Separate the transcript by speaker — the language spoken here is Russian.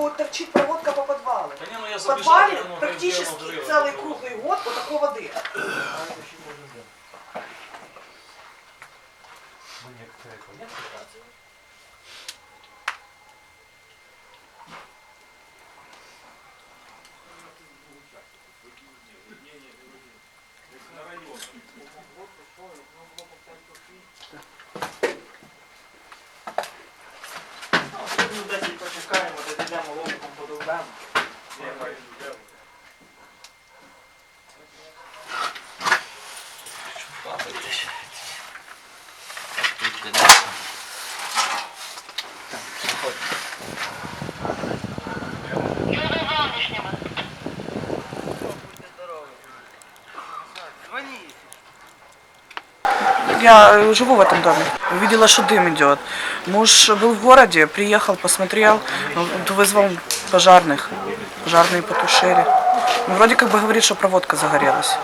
Speaker 1: вот торчит проводка по подвалу. Да
Speaker 2: не, ну я в
Speaker 1: подвале забежал, практически делал, целый круглый год вот такой воды.
Speaker 3: На
Speaker 1: Я живу в этом доме. Увидела, что дым идет. Муж был в городе, приехал, посмотрел, ну, вызвал пожарных. Пожарные потушили. Ну, вроде как бы говорит, что проводка загорелась.